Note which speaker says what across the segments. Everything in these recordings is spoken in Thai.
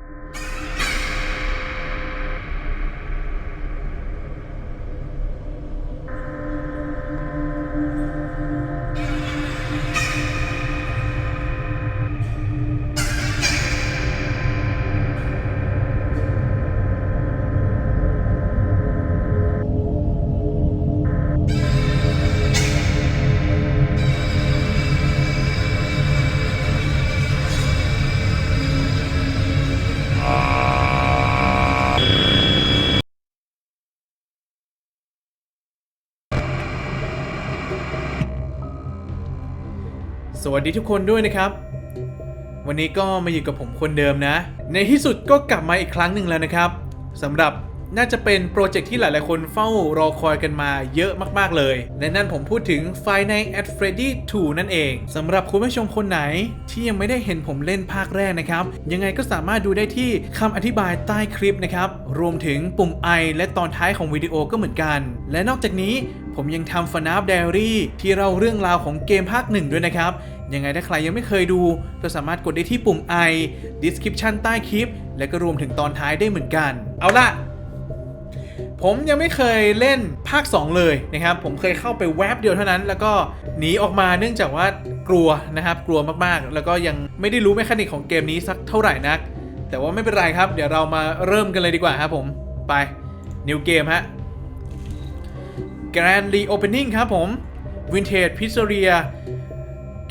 Speaker 1: you วัสดีทุกคนด้วยนะครับ วันนี้ก็มาอยู่กับผมคนเดิมนะ ในที่สุดก็กลับมาอีกครั้งหนึ่งแล้วนะครับสำหรับน่าจะเป็นโปรเจกต์ที่หลาย ๆ คนเฝ้ารอคอยกันมาเยอะมาก ๆ เลย และนั่นผมพูดถึง f i n i g h t at Freddy 2 นั่นเอง สำหรับคุณผู้ชมคนไหนที่ยังไม่ได้เห็นผมเล่นภาคแรกนะครับ ยังไงก็สามารถดูได้ที่คำอธิบายใต้คลิปนะครับ รวมถึงปุ่ม I และตอนท้ายของวิดีโอก็เหมือนกัน และนอกจากนี้ผมยังทำฟนาฟไดอารี่ที่เล่าเรื่องราวของเกมภาคหนึ่งด้วยนะครับ ยังไงถ้าใครยังไม่เคยดู ก็สามารถกดได้ที่ปุ่ม I description ใต้คลิป และก็รวมถึงตอนท้ายได้เหมือนกัน เอาล่ะ ผมยังไม่เคยเล่นภาค 2 เลยนะครับ ผมเคยเข้าไปแวบเดียวเท่านั้น แล้วก็หนีออกมาเนื่องจากว่ากลัวนะครับ กลัวมากๆ แล้วก็ยังไม่ได้รู้แมคานิกของเกมนี้สักเท่าไหร่นัก แต่ว่าไม่เป็นไรครับ เดี๋ยวเรามาเริ่มกันเลยดีกว่าครับผม ไป New Game ฮะ Grand Reopening ครับผม Vintage Pizzeria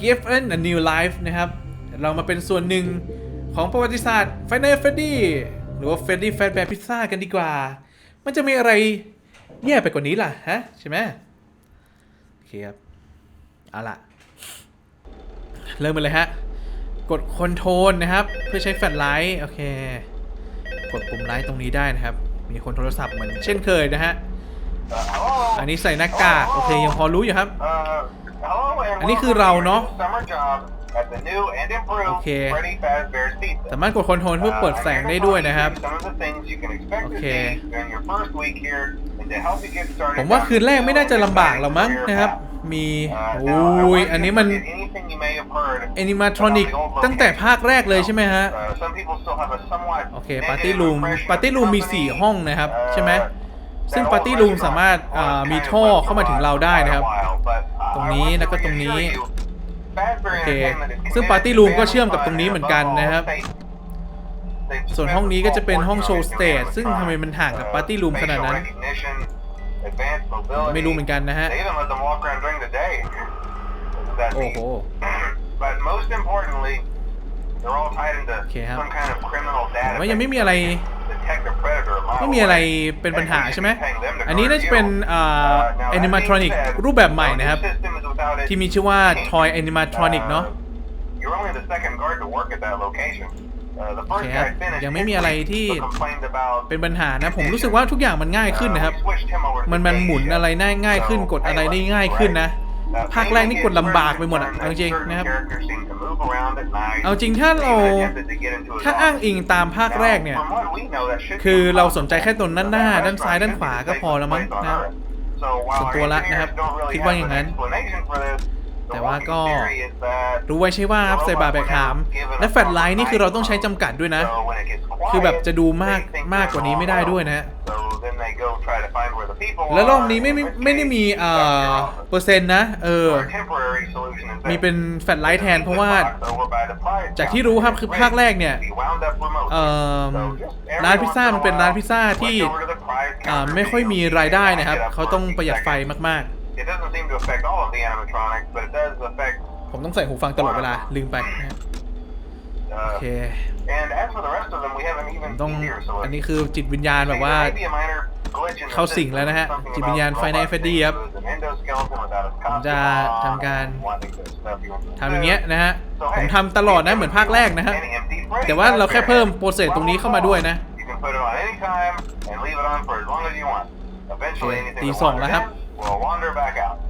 Speaker 1: Given a New Life นะครับ เรามาเป็นส่วนหนึ่งของประวัติศาสตร์ Final Freddy หรือว่า Freddy Fazbear Pizza กันดีกว่า มันจะมีอะไรแย่ไปกว่านี้ล่ะ ฮะ ใช่ไหมโอเคครับ เอาล่ะ เริ่มเลยฮะ กดคอนโทรลนะครับ เพื่อใช้แฟลชไลท์โอเค กดปุ่มไลท์ตรงนี้ได้นะครับ มีคนโทรศัพท์เหมือนเช่นเคยนะฮะ อันนี้ใส่หน้ากาก โอเค ยังพอรู้อยู่ครับ
Speaker 2: อันนี้คือเราเนาะ
Speaker 1: โอ
Speaker 2: โอ
Speaker 1: เค
Speaker 2: เค
Speaker 1: สามารถกดคอนโทรลเพื่อเปิดแสงได้ด้วยนะครับ
Speaker 2: โอเค
Speaker 1: ผมว่าคืนแรกไม่น่าจะลำบากหรอกมั้งนะครับ มีโอ้ยอันนี้มันแอนิมาทรอนิกตั้งแต่ภาคแรกเลยใช่ไหมฮะ โอเคปาร์ตี้รูมปาร์ตี้รูมมี 4 ห้องนะครับ ใช่ไหมซึ่งปาร์ตี้รูมสามารถอ่ามีท่อเข้ามาถึงเราได้นะครับ ตรงนี้แล้วก็ตรงนี้
Speaker 2: โอ
Speaker 1: เค
Speaker 2: เค
Speaker 1: ซึ่
Speaker 2: ซึ่
Speaker 1: ง
Speaker 2: ง
Speaker 1: Party
Speaker 2: Party
Speaker 1: Room
Speaker 2: Room
Speaker 1: ก็
Speaker 2: ก็
Speaker 1: เชื่
Speaker 2: เชื่
Speaker 1: อ
Speaker 2: อ
Speaker 1: ม
Speaker 2: ม
Speaker 1: กั
Speaker 2: กั
Speaker 1: บบต
Speaker 2: ต
Speaker 1: ร
Speaker 2: รงง
Speaker 1: นี้
Speaker 2: นี้
Speaker 1: เห
Speaker 2: เห
Speaker 1: มื
Speaker 2: มื
Speaker 1: อ
Speaker 2: อนน
Speaker 1: กั
Speaker 2: กันน
Speaker 1: นะ
Speaker 2: นะ
Speaker 1: ค
Speaker 2: ค
Speaker 1: รั
Speaker 2: รับบ
Speaker 1: ส่วนห้องนี้ก็จะเป็นห้องโชว์สเตจซึ่งทำไมมันห่างกับปาร์ตี้รูมขนาดนั้น ไม่
Speaker 2: ไม่
Speaker 1: รู้
Speaker 2: รู้
Speaker 1: เห
Speaker 2: เห
Speaker 1: มื
Speaker 2: มื
Speaker 1: อ
Speaker 2: อนน
Speaker 1: กั
Speaker 2: กันน
Speaker 1: นะ
Speaker 2: นะ
Speaker 1: ฮะ
Speaker 2: ฮะ
Speaker 1: โอ้
Speaker 2: โอ้
Speaker 1: โห
Speaker 2: โห
Speaker 1: โอเคครับ
Speaker 2: ผม
Speaker 1: ว่า
Speaker 2: ว่า
Speaker 1: ยั
Speaker 2: ยังง
Speaker 1: ไม่
Speaker 2: ไม่
Speaker 1: มี
Speaker 2: มี
Speaker 1: อะ
Speaker 2: อะไร ไม่มี
Speaker 1: อะ
Speaker 2: ไร
Speaker 1: เป็
Speaker 2: น
Speaker 1: ปัญหาใช่ไหม อัน
Speaker 2: นี้
Speaker 1: น่าจะเป็
Speaker 2: นแอนิมาทรอนิกรู
Speaker 1: รู
Speaker 2: ปแบ
Speaker 1: บ
Speaker 2: ใหม่นะครั
Speaker 1: บ
Speaker 2: ที่มี
Speaker 1: ชื่อว่า Toy Animatronic เนาะ
Speaker 2: โอเคครับยังไม่มีอะไรที่
Speaker 1: เป็นปัญหานะ ผมรู้สึกว่าทุกอย่างมันง่ายขึ้นนะครับ มันมันหมุนอะไรได้ง่ายขึ้นกดอะไรได้ง่ายขึ้นนะ ภาคแรกนี่กดลำบากไปหมดอะจริงๆนะครับ เอาจริงถ้าเราถ้าอ้างอิงตามภาคแรกเนี่ย คือเราสนใจแค่ตัวด้านหน้า ด้านซ้ายด้านขวาก็พอแล้วมั้งนะครับส่วนตัวละนะครับ คิดว่าอย่างนั้น แต่ว่าก็รู้ไว้ใช่ว่าครับใส่บาแบกหาม และแฟลชไลท์นี่คือเราต้องใช้จำกัดด้วยนะ คือแบบจะดูมากมากกว่านี้ไม่ได้ด้วยนะฮะ แล้วรอบนี้ไม่ไม่ไม่ได้มีเอ่อเปอร์เซ็นต์นะ เออ มีเป็นแฟลชไลท์แทนเพราะว่า จากที่รู้ครับคือภาคแรกเนี่ยเอ่อร้านพิซซ่ามันเป็นร้านพิซซ่าที่อ่าไม่ค่อยมีรายได้นะครับ เขาต้องประหยัดไฟมาก
Speaker 2: It doesn't seem to affect all of the animatronics, but it does affect
Speaker 1: ๆผมต้องใส่หูฟังตลอดเวลา ลืมไปนะฮะ
Speaker 2: uh,
Speaker 1: โอเค
Speaker 2: And as for the rest of them, we haven't even
Speaker 1: ต้อง
Speaker 2: easier solution.
Speaker 1: อันนี้คือจิตวิญญาณแบบว่า เข้าสิงแล้วนะฮะ จิตวิญญาณ
Speaker 2: ไฟ
Speaker 1: ใน
Speaker 2: เฟ
Speaker 1: ดดี้ครับ ผมจะทำการทำอย่างเงี้ยนะฮะ ผมทำตลอดนะเหมือนภาคแรกนะฮะ แต่ว่าเราแค่เพิ่มโปรเซสตรงนี้เข้ามาด้วยนะตีสองแล้วครับ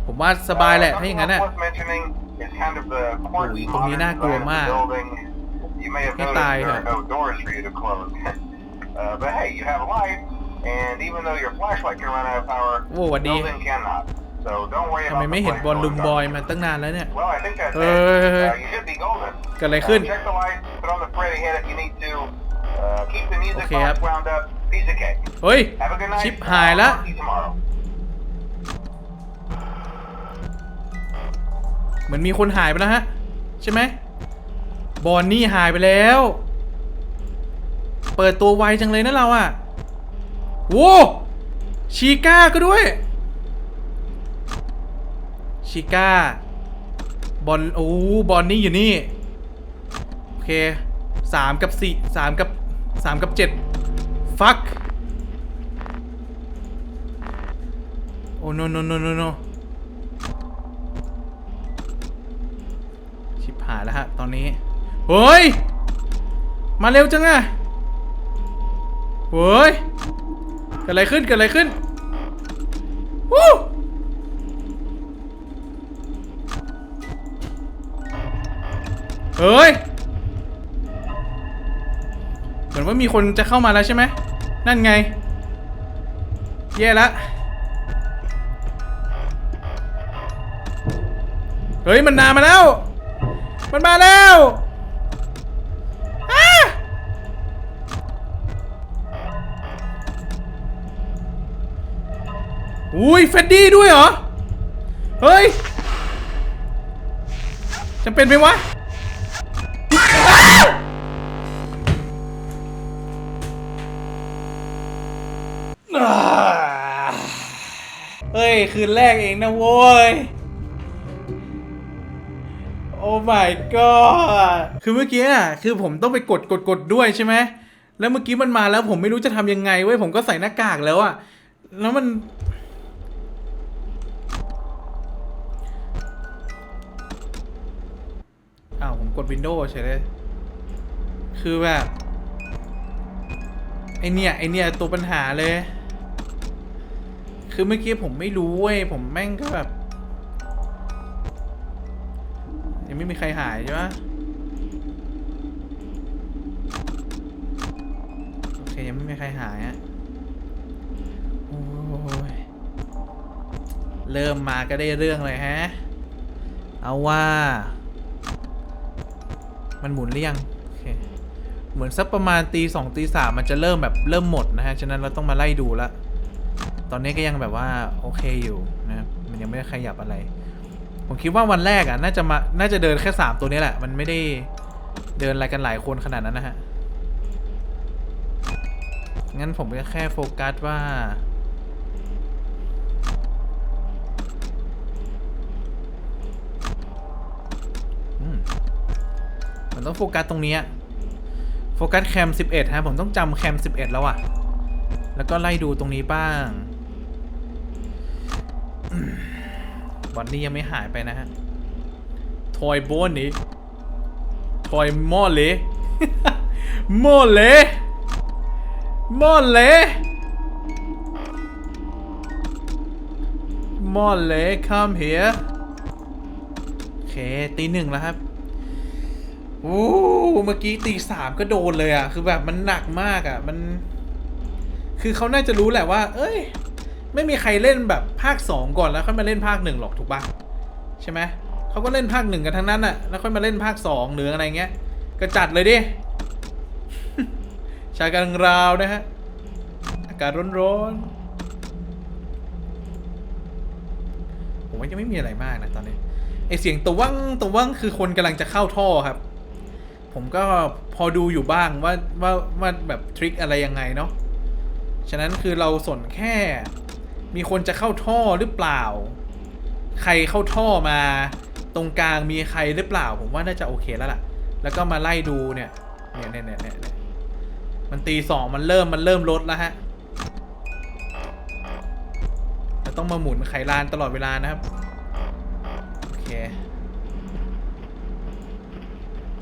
Speaker 1: ผมว่าสบายแหละถ้าอย่างนั้นอะโอ้ยตรงนี้น่ากลัวมากให้ตายเถอ
Speaker 2: are no doors for you to close. uh, but hey, you have a light, and even though your flashlight can run out of power,
Speaker 1: โอ้หวัดดี
Speaker 2: building cannot. So don't worry
Speaker 1: ทำไม
Speaker 2: about
Speaker 1: ไม่
Speaker 2: the
Speaker 1: เห็น
Speaker 2: flame
Speaker 1: บอลลุม
Speaker 2: going
Speaker 1: บอย
Speaker 2: dark.
Speaker 1: มาตั้งนานแล้วเนี่ย
Speaker 2: Well, I think that's it.
Speaker 1: Uh,
Speaker 2: Uh, you should be golden.
Speaker 1: เกิดอะไรขึ้น
Speaker 2: Uh, check the light, put on the Freddy head if you need to. Uh, music
Speaker 1: Okay,
Speaker 2: box
Speaker 1: yep.
Speaker 2: wound up. Piece of cake.
Speaker 1: เฮ้ย
Speaker 2: Have a good night.
Speaker 1: ชิปหายละ
Speaker 2: I'll talk to you tomorrow.
Speaker 1: เหมือนมีคนหายไปแล้วฮะ ใช่ไหมบอนนี่หายไปแล้ว เปิดตัวไวจังเลยนะเราอะ โว้ชิก้าก็ด้วยชิก้า บอลโอ้บอลนี่อยู่นี่ โอเคสามกับสี่สามกับสามกับเจ็ดฟักโอ้ no no no no no ชิบหายแล้วฮะ ตอนนี้ เฮ้ย มาเร็วจังอะเฮ้ย กิดอะไรขึ้นเกิดอะไรขึ้นวู้เฮ้ย เหมือนว่ามีคนจะเข้ามาแล้วใช่ไหม นั่นไง แย่ละเฮ้ย มันนามาแล้ว มันมาแล้ว อุ้ยเฟดดี้ด้วยเหรอ เฮ้ยจำเป็นไหมวะเฮ้ย คืนแรกเองนะโว้ย โอ้ my god คือเมื่อกี้อะ คือผมต้องไปกดกดกดด้วยใช่ไหม แล้วเมื่อกี้มันมาแล้วผมไม่รู้จะทำยังไงเว้ย ผมก็ใส่หน้ากากแล้วอะ แล้วมันาวผมกด Windows เฉยเลย คือแบบ ไอเนี่ย ไอเนี่ย ตัวปัญหาเลย คือเมื่อกี้ผมไม่รู้เว้ย ผมแม่งก็แบบ ยังไม่มีใครหายใช่ไหมโอเค ยังไม่มีใครหายอะโอ้ย เริ่มมาก็ได้เรื่องเลยฮะ เอาว่า มันหมุนหรือยังโอเคเหมือนสักประมาณตีสองตีสามมันจะเริ่มแบบเริ่มหมดนะฮะ ฉะนั้นเราต้องมาไล่ดูละ ตอนนี้ก็ยังแบบว่าโอเคอยู่นะมันยังไม่ได้ขยับอะไร ผมคิดว่าวันแรกอะน่าจะมา น่าจะเดินแค่สามตัวนี้แหละ มันไม่ได้เดินอะไรกันหลายคนขนาดนั้นนะฮะ งั้นผมก็แค่โฟกัสว่า ผมต้องโฟกัสตรงนี้โฟกัสแคม 11 ฮะ ผมต้องจำแคม 11 แล้วอะแล้วก็ไล่ดูตรงนี้บ้างบอลนี่ยังไม่หายไปนะฮะ ทอยโบนนี่ทอยมอเลมอเลมอเลมอเล come here โอเค ตีหนึ่งแล้วครับ โอ้เมื่อกี้ตีสามก็โดนเลยอะ คือแบบมันหนักมากอะ มัน คือเขาน่าจะรู้แหละว่า เอ้ย ไม่มีใครเล่นแบบภาคสองก่อนแล้วค่อยมาเล่นภาคหนึ่งหรอกถูกปะใช่ไหมเขาก็เล่นภาคหนึ่งกันทั้งนั้นอะ แล้วค่อยมาเล่นภาคสองหรืออะไรเงี้ย ก็จัดเลยดิ ชายกำลังราวนะฮะ อากาศร้อนๆผมว่ายังไม่มีอะไรมากนะตอนนี้ไอเสียงตะวังตะวังคือคนกำลังจะเข้าท่อครับ ผมก็พอดูอยู่บ้างว่าว่าว่าแบบทริคอะไรยังไงเนาะ ฉะนั้นคือเราสนแค่ มีคนจะเข้าท่อหรือเปล่า ใครเข้าท่อมา ตรงกลางมีใครหรือเปล่า ผมว่าน่าจะโอเคแล้วล่ะ แล้วก็มาไล่ดูเนี่ยเนี่ยเนี่ยเนี่ยเนี่ยมันตีสองมันเริ่มมันเริ่มลดแล้วฮะเราต้องมาหมุนไขลานตลอดเวลานะครับ โอเค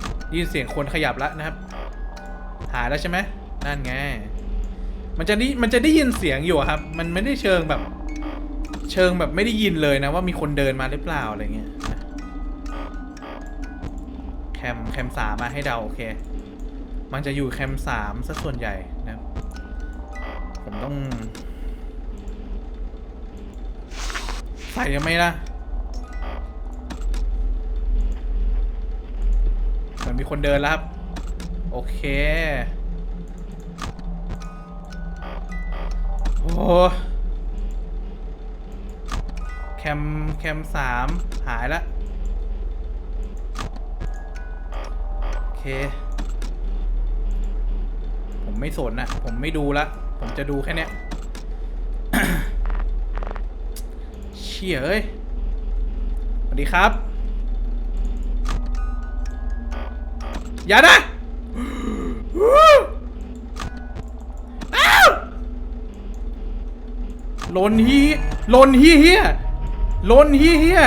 Speaker 1: ได้ ยินเสียงคนขยับแล้วนะครับ หายแล้วใช่ไหมนั่นไง มันจะได้มันจะได้ยินเสียงอยู่ครับ มันไม่ได้เชิงแบบ เชิงแบบไม่ได้ยินเลยนะว่ามีคนเดินมาหรือเปล่าอะไรเงี้ยแคมแคมสามมาให้เดาโอเค มันจะอยู่แคมสามซะส่วนใหญ่นะครับผมต้อง ใส่ยังไหมล่ะ อนมีคนเดินแล้วครับ โอเคแคม แคมสามหายละโอเค ผมไม่สนนะผมไม่ดูละ ผมจะดูแค่เนี้ยเชี่ยเอ้ยสวัสดีครับ อย่านะอ้าวลนฮีลนฮีเฮียลนฮีเฮีย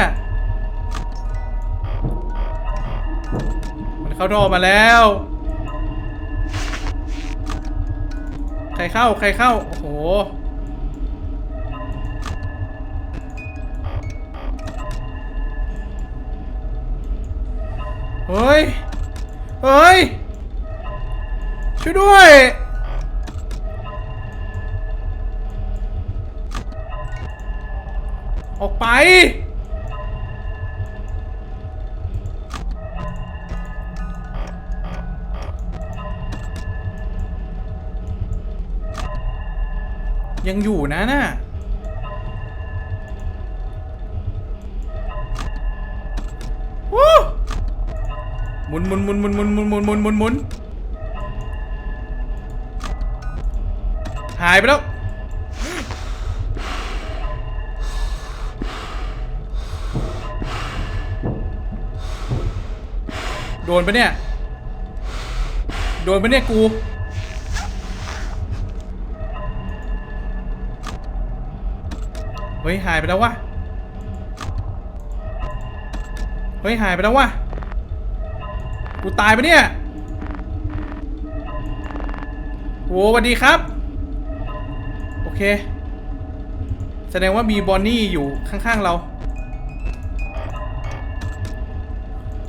Speaker 1: มันเข้ารอมาแล้ว ใครเข้าใครเข้า โอ้โหเฮ้ย เฮ้ย ช่วยด้วย ออกไป ยังอยู่นะน่ะ หมุนหมุนหมุนหมุนหมุนหมุนหมุนหมุนหมุนหมุนหายไปแล้วโดนปะเนี่ย โดนปะเนี่ย กู เฮ้ย หายไปแล้ววะ เฮ้ย หายไปแล้ววะ กูตายปะเนี่ยโว้สวัสดีครับ โอเค แสดงว่ามีบอนนี่อยู่ข้างๆเรา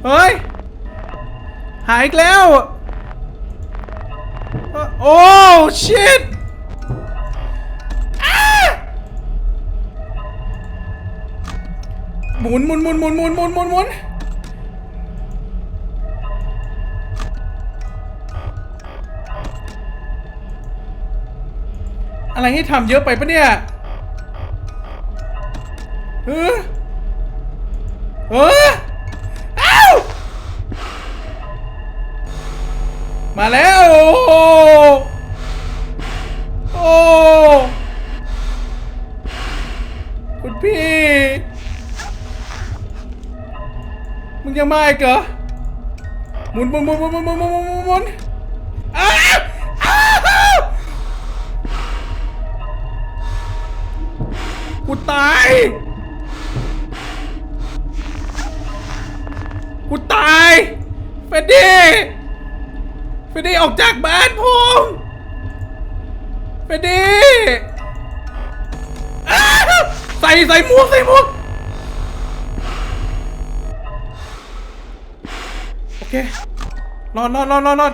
Speaker 1: เฮ้ย หายอีกแล้ว โอ้ชิตหมุนหมุนหมุนหมุนหมุนหมุนหมุน อะไรให้ทำเยอะไปปะเนี่ยเออเอออ้าวมาแล้ว โอ้โหโอ้คุณพี่ มึงยังมาอีกเหรอหมุนหมุนหมุนหมุนหมุนหมุนหมุน ตาย กูตายเฟดดี้เฟดดี้ออกจากบ้านผมเฟดดี้ใส่ใส่หมวกใส่หมวกโอเครอดรอดรอดรอดรอด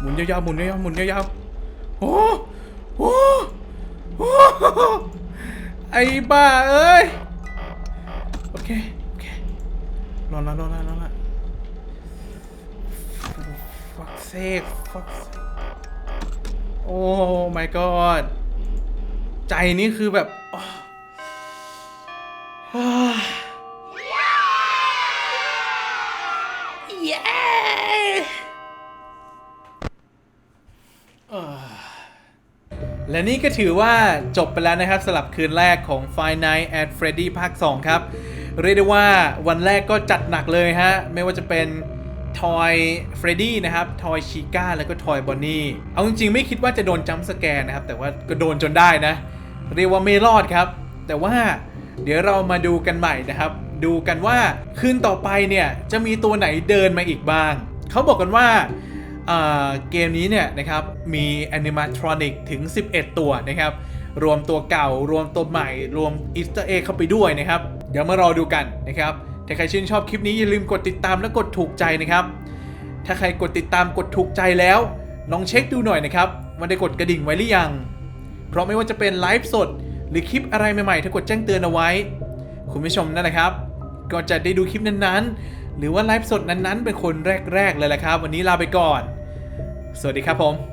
Speaker 1: หมุนยาวๆหมุนยาวๆหมุนยาวๆโอ้โหโอ้โห ไอ้บ้าเอ้ย โอเค โอเครอแล้วรอแล้วรอด fuck sake fuck โอ้ my god ใจนี่คือแบบ และนี่ก็ถือว่าจบไปแล้วนะครับสำหรับคืนแรกของ f i n i g h t at Freddy ภาค 2 ครับ เรียกได้ว่าวันแรกก็จัดหนักเลยฮะ ไม่ว่าจะเป็นทอยเฟรดดี้นะครับ ทอยชิก้า แล้วก็ทอยบอนนี่ เอาจริงๆ ไม่คิดว่าจะโดนจัมป์สแกนนะครับ แต่ว่าก็โดนจนได้นะ เรียกว่าไม่รอดครับ แต่ว่าเดี๋ยวเรามาดูกันใหม่นะครับ ดูกันว่าคืนต่อไปเนี่ย จะมีตัวไหนเดินมาอีกบ้าง เขาบอกกันว่า เกมนี้เนี่ยนะครับมี Animatronic ถึง 11 ตัวนะครับรวมตัวเก่ารวมตัวใหม่ รวมอีสเตอร์เอเข้าไปด้วยนะครับ เดี๋ยวมารอดูกันนะครับถ้าใครชื่นชอบคลิปนี้อย่าลืมกดติดตามและกดถูกใจนะครับ ถ้าใครกดติดตามกดถูกใจแล้วลองเช็คดูหน่อยนะครับว่าได้กดกระดิ่งไว้หรือยัง เพราะไม่ว่าจะเป็นไลฟ์สด หรือคลิปอะไรใหม่ๆ ถ้ากดแจ้งเตือนเอาไว้ คุณผู้ชมนั่นแหละครับ ก็จะได้ดูคลิปนั้นๆ หรือว่าไลฟ์สดนั้นๆ เป็นคนแรกๆเลยแหละครับ วันนี้ลาไปก่อน สวัสดีครับผม